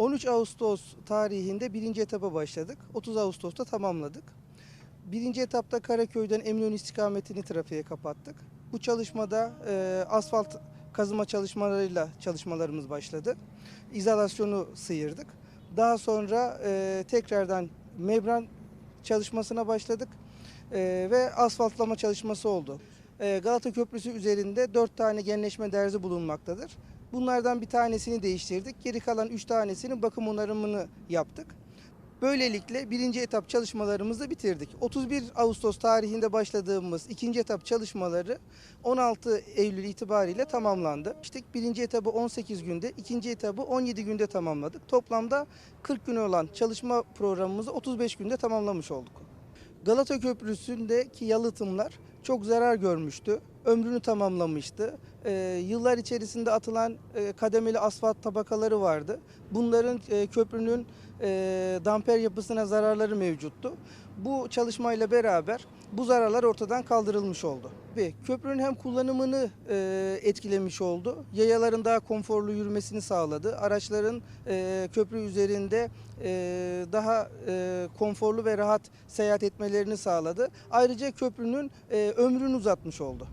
13 Ağustos tarihinde birinci etapa başladık. 30 Ağustos'ta tamamladık. Birinci etapta Karaköy'den Eminönü istikametini trafiğe kapattık. Bu çalışmada e, asfalt kazıma çalışmalarıyla çalışmalarımız başladı. İzolasyonu sıyırdık. Daha sonra e, tekrardan membran çalışmasına başladık E, ve asfaltlama çalışması oldu. E, Galata Köprüsü üzerinde 4 tane genleşme derzi bulunmaktadır. Bunlardan bir tanesini değiştirdik. Geri kalan 3 tanesinin bakım onarımını yaptık. Böylelikle birinci etap çalışmalarımızı bitirdik. 31 Ağustos tarihinde başladığımız ikinci etap çalışmaları 16 Eylül itibariyle tamamlandı. İşte birinci etabı 18 günde, ikinci etabı 17 günde tamamladık. Toplamda 40 gün olan çalışma programımızı 35 günde tamamlamış olduk. Galata Köprüsü'ndeki yalıtımlar çok zarar görmüştü. Ömrünü tamamlamıştı. Ee, yıllar içerisinde atılan e, kademeli asfalt tabakaları vardı. Bunların e, köprünün e, damper yapısına zararları mevcuttu. Bu çalışmayla beraber bu zararlar ortadan kaldırılmış oldu. Ve köprünün hem kullanımını e, etkilemiş oldu. Yayaların daha konforlu yürümesini sağladı. Araçların e, köprü üzerinde e, daha e, konforlu ve rahat seyahat etmelerini sağladı. Ayrıca köprünün e, ömrünü uzatmış oldu.